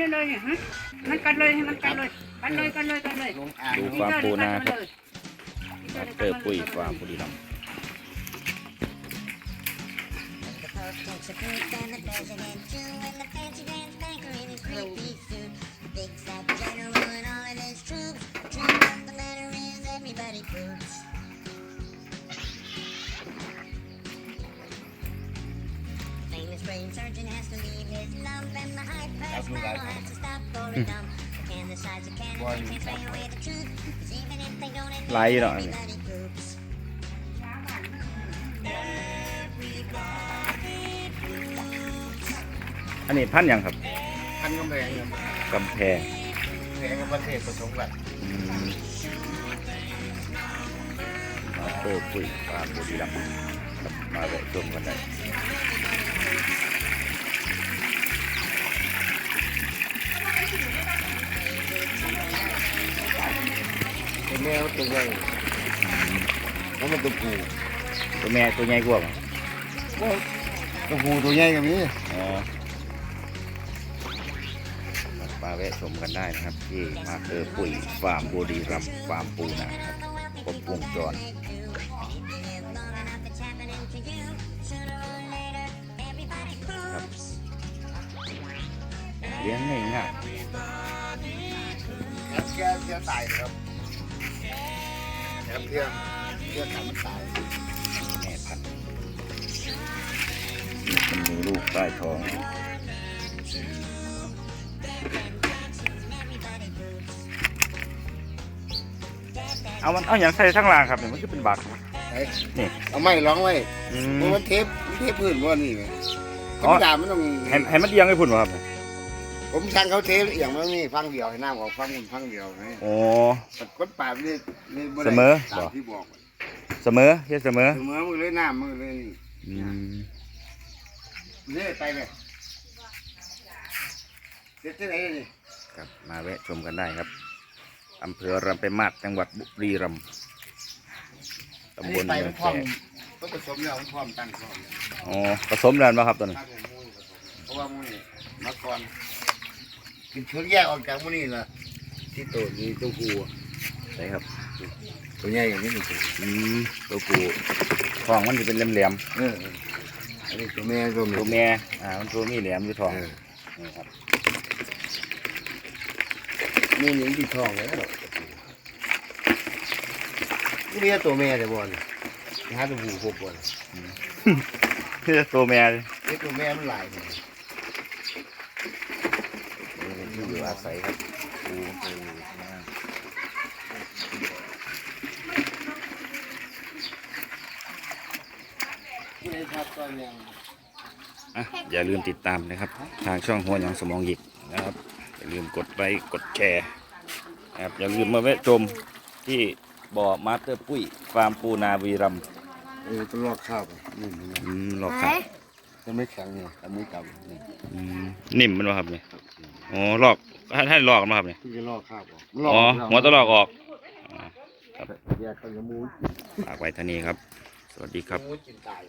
กันเลยให้มันกันเลยกันเลยกันเลยกันเลยลงอ่างดูฟาร์มปูนาครับมาสเตอร์ปุ้ยฟาร์มบุรีรัมย์ Famous 'Cause even if they don't admit ไลท์หน่อย everybody poops. อันนี้พันธุ์หยังครับ พันกำแพงครับกำแพงแพงกับประเทศผสมกันอืมมาสเตอร์ปุ้ยฟาร์มบุรีรัมย์ครับมาแวะชมกันได้ แม่มันตัวใหญ่แล้วมันตัวผู้ตัวแม่ตัวใหญ่กว่าบ่ตัวผู้ตัวใหญ่กับนี้อ๋อมาแวะชมกันได้นะครับ ที่มาสเตอร์ปุ้ยฟาร์มบุรีรัมย์ฟาร์มปูนาครับครบวงจรครับเลี้ยงง่ายง่ายแอปแกเสียตายครับ แอปเพียงเพียงขามันตายแม่พันธุ์มันมีลูกใต้ท้องเอามันเอาอย่างใส่ทั้งรางครับเนี่ยมันก็เป็นบักไอ้นี่เอาไม้ร้องไว้อืเพราะมมันเทปมันเทปพื้นว่านี่ไงธรอ๋อรมดามันต้องให้ให้มันเอียงให้พุ่นวะครับเนี่ย ผมสั่งเขาเทปเอียงมันนี่ฟังเดียวให้น้ำออกฟังมันฟังเดียวไงโอ้แต่คนป่าบนี่นี่บ่ได้เสมอตามบ่ที่บอกเสมอเฮ็ดเสมอเสมอมือเลยน้ำมือเลยนี่อืมนี่ไปเลยเด็ดที่ไหนนี่ครับมาแวะชมกันได้ครับอำเภอรำไปมาศจังหวัดบุรีรัมย์ตำบลไปเมืมัอนงพร้อแขมกก็ผสมแล้วมันพร้อมตั้งพร้อม อ๋อผสมแล้วป่ะครับตัวนี้ ตั้งให้มูผสมเพราะว่ามูนี่มาก่อน กินเชื้อแยกออกจากมูนี่ละที่โตนี่ตัวผู้อะใช่ครับ ตัวใหญ่อย่างนี้มันตัวอืมตัวกูท้องมันจะเป็นแหลมเออเอออันนี้ตัวแม่ตัวๆเมีตัยวแม่อ่ามันตัวมีแหลมอยู่ท้องเออนี่ครับนี่นี่ที่ท้องแล้วนี่ตัวแม่แต่บอลหาตัวผู้พบบอลนี่ตัวแม่เลยนี่ตัวแม่มันหลายเนี่ย นี่เป็นที่ อยู่อาศัยครับปูปูนะนี่ครับตัวแม่อะอย่าลืมติดตามนะครับ ทางช่องหัวหยังสมองหยิกนะครับ อย่าลืมกดไลค์กดแชร์นะครับอย่าลืมมาแวะชมที่บ่อมาสเตอร์ปุ้ยฟาร์มปูนาวีรัมย์เออตัวลอกข้าวไปนี่มันอืมหลอกครับ จะไม่แข็งเนี่ยแต่มือจับนี่อืมนิ่มมันวะครับเนี่ยอ๋อลอกให้ให้ลอกมาครับเนี่ยเพิ่งจะลอกข้าวออกอ๋อหัวตะลอกออกอ่าแยกกันกับมูฝากไว้เท่านี้ครับ สวัสดีครับ มูกินตาย